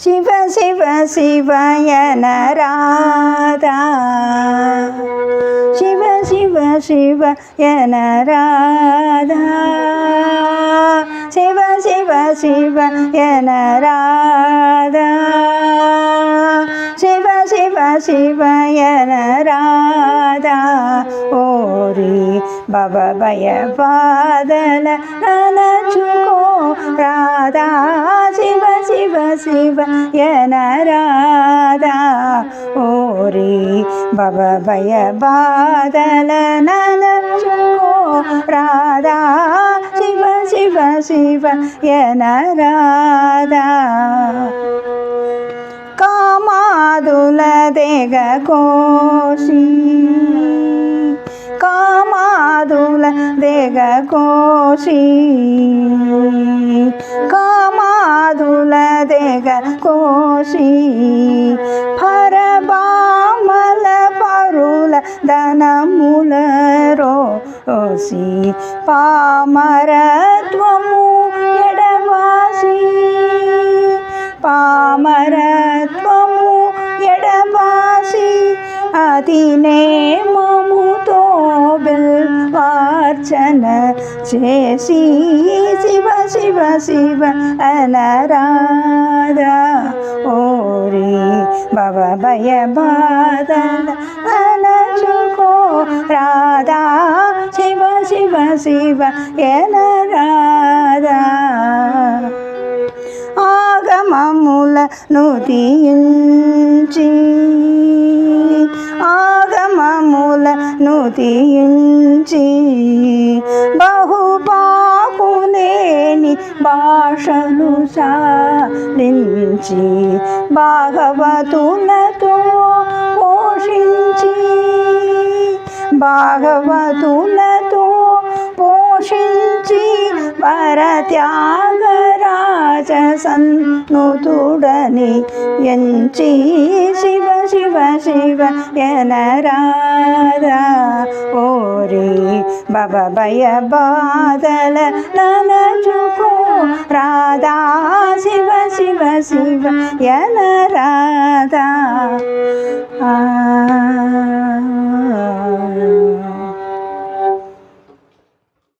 శివ శివ శివయన రాధా. శివ శివ శివయన రాధా. శివ శివ శివయన రాధా. శివ శివ శివయన రాధా. ఓరి బబ భయ బాదల నచుకో రాధా. శివ శివ శివ యన రాధా ఓరి బబ భయ బాదల ననచుకో రాధా శివ శివ శివ యన రాధా కామాదుల దేగ కోశి కామాదుల దేగ కోశి కామాదుల దేగ కోశి పరబామల పరుల ధనముల రోసి పామరత్వము ఎడవాసి పామరత్వము ఎడబాసి అతినేమముతో అర్చన చేసి శివ శివ శివ అనరాధా. ఓరి భవ భయ బాధన అనచుకో రాధా. శివ శివ శివ ఎన రాధా ఆగమముల నుతించి ఆగమముల భాషను బహుబాకులేని సాలించి భాగవతులతో పోషించి భాగవతులతో పోషించి పరత్యాగ సన్నుతుడని ఎంచి శివ శివ శివ ఎనరాధా ఓరి బబ భయ బాదల ననచుకో రాధా శివ శివ శివ ఎనరాధా ఆ